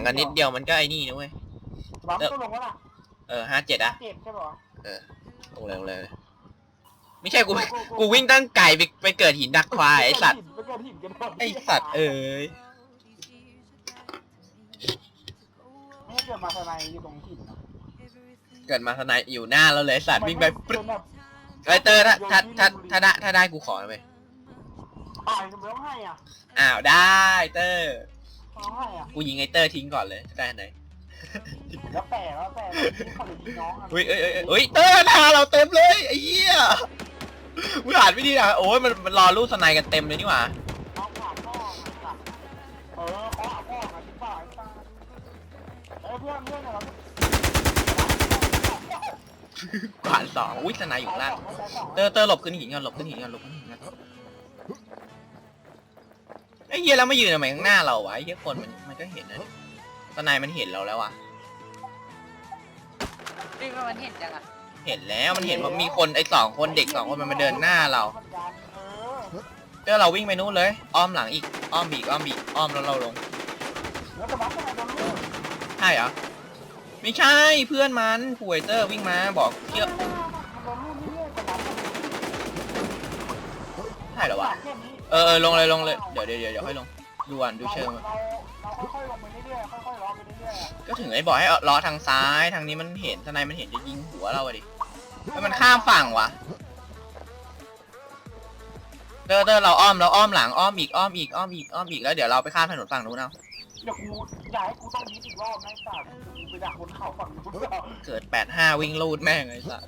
างกันนิดเดียวมันก็ไอ้นี่นะเว้ย บัมก็ลงแล้วล่ะเออห้าเจ็ดอะเจ็บใช่ป่ะลงเลยลงเลย ไม่ใช่กู กูวิ่งตั้งไก่ไปไปเกิดหินดักควายไอสัตว์ ไปเกิดหินกันหมดไอสัตว์เอ้ย ไม่ให้เกิดมาทนายอยู่ตรงหินนะเกิดมาทนายอยู่หน้าเราเลยไอ้สัตว์วิ่งไปปึ๊บแบบไอเตอร์ถ้าถ้าถ้าถ้าได้ถ้าได้กูขอไปตายทำไมต้องให้อะ อ้าวได้เตอร์ต้อง ให้อะกูยิงไอเตอร์ทิ้งก่อนเลยได้ไหนแล้วแต่แล้วแต่ที่เขาจะยิงน้องอะเฮ้ยเอ้ยเอ้ยเอ้ยเตอร์หน้าเราเต็มเลยไอ้เหี้ยกูอ่านไม่ดีนะโอ้ยมันมันรอรูดสไนกันเต็มเลยนี่หว่าน้องผ่านพ่อมาเออเขาหาพ่อมาที่บ้านตาเออเพื่อนเพื่อนเรากวาดสองอุ้ยสไนอยู่ข้างล่างเตอร์เตอร์หลบขึ้นหินก่อนหลบขึ้นหินก่อนหลบขึ้นหินก่อนไอ้ เหี้ยแล้วมายืนทำไมข้างหน้าเราวะไอ้เหี้ยคนมันมันก็เห็นนะเนี่ยสไนมันเห็นเราแล้ววะพี่ว่ามันเห็นจังอะเห็นแล้วมันเห็นว่ามีคนไอ้สองคนเด็กสองคนมันมาเดินหน้าเราเออเจ้าเราวิ่งไปนู้นเลย อ้อมหลังอีกอ้อมอีกอ้อมอีกอ้อมแล้วเราลงแล้วจะบัฟทำไมโดนลูกใช่เหรอไม่ใช่เพื่อนมันป่วยเตอร์วิ่งมาบอกเชื่อมันโดนลูกนี่จะบัฟใช่เหรอวะแค่นี้ เออเออลงเลยลงเลยเดี๋ยวเดี๋ยวเดี๋ยวเดี๋ยวค่อยลงดูอ่านดูเชิงมันเราเราค่อยๆลงไปเรื่อยๆค่อยๆล้อไปเรื่อยๆก็ถึงไอ้บอกให้ล้อทางซ้ายทางนี้มันเห็นทนายมันเห็นจะยิงหัวเราอะดิแล้วมันข้ามฝั่งวะเตอร์เตอร์เราอ้อมเราอ้อมหลังอ้อมอีกอ้อมอีกอ้อมอีกอ้อมอีกแล้วเดี๋ยวเราไปข้ามถนนฝั่งนู้นเอาเดี๋ยวกูอยากให้กูต้องยิงอีกรอบนะไอ้สัตว์กูไปดักบนเขาฝั่งนู้นแล้วเกิดแปดห้าวิ่งลูดแม่งไอ้สัส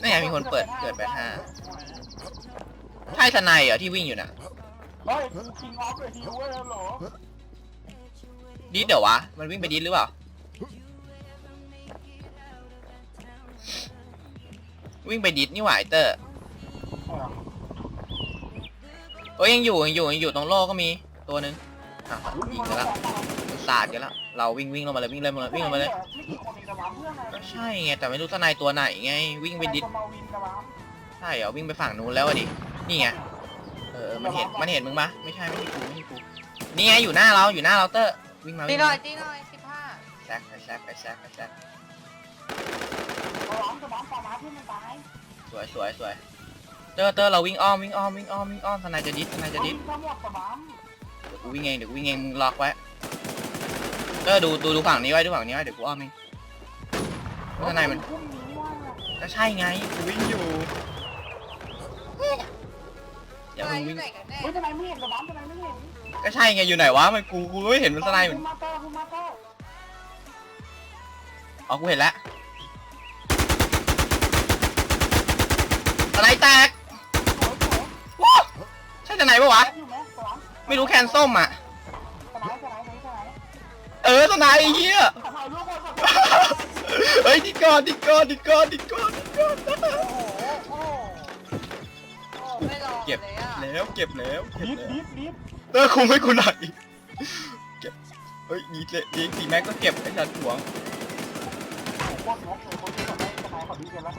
นี่นไงมีคนเปิดเกิดแปดห้า ใช่ทนายเหรอที่วิ่งอยู่น่ะเฮ้ยกูคิงออฟเลยฮิวเว้ยเหรอดิสเดี๋ยววะ มันวิ่งไปดิสหรือเปล่า วิ่งไปดิสนี่หว่าไอเตอร์เอ้ยยังอยู่ยังอยู่ยังอยู่ตรงโลก็มีตัวหนึงอะยิงกันแล้วมันสาดกันแล้ว เราวิ่งวิ่งลงมาเลยวิ่งเลยมาเลยวิ่งลงมาเลยไม่กี่คนเองนะบ้าเพื่อนก็ใช่ไงแต่ไม่รู้ทนายตัวไหนไง วิ่งไปดิสมาวินนะบ้าใช่เหรอวิ่งไปฝั่งนู้นแล้วอะดิ นี่ไง เออ มันเห็น มันเห็นมึงปะไม่ใช่ ไม่ใช่กู ไม่ใช่กู นี่ไง อยู่หน้าเรา อยู่หน้าเราเตอร์ วิ่งมาตีวิ่งหน่มาอยตีหน่อยสิบห้าแซกไปแซกไปแซกไปแซกร้องจะบ้าปามาเพื่อนมันตายสวยสวยสวยเตอร์เตอร์เราวิ่งอ้อม วิ่งอ้อม วิ่งอ้อม วิ่งอ้อมทนายจะดิสทนายจะดิสทั้งหมดสบ้าเดี๋ยวกูวิ่งเอง เดี๋ยวกูวิ่งเอง มึงล็อกไว้ เตอร์ดูดูดูฝั่งนี้ไว้ ดูฝั่งนี้ไว้ เดี๋ยวกูอ้อมเองทนายมัน พุ่งนี้ว่าก็ใช่ไงกูวิ่งอยู่ อย่าเพิ่งวิ่ง ไหนกันแน่เฮ้ยทำไมไม่เห็นสบ้าทำไมไม่เห็นก็ใช่ไงอยู่ไหนวะมันกูกูไม่เห็นมันทนายมันคุณมาเตอร์คุณมาเตอร์อ๋อกูเห็นแล้วทนายแตกสวยสวยว้าวใช่ทนปะวะ อยู่ไหมสบ้าไม่รู้แคนส้มอะสบ้าสบ้าสบ้าเออทนไอ้เหี้ย ขอถ่ายรูปก่อนเฮ้ยดิกอนดิกอนดิกอนดิกอนดิกอนโอ้โหโอ้โห ไม่รอเก็บเลยอะแล้วเก็บแล้วเก็บดิฟแล้วดิฟดิฟเตอร์คุมให้กูหน่อยเก็บเฮ้ยดีเลยดีสีแม็กก็เก็บไอ้สัตว์หวงโคตรงกเลยคนที่แบบได้สบายขอดีกันแล้ว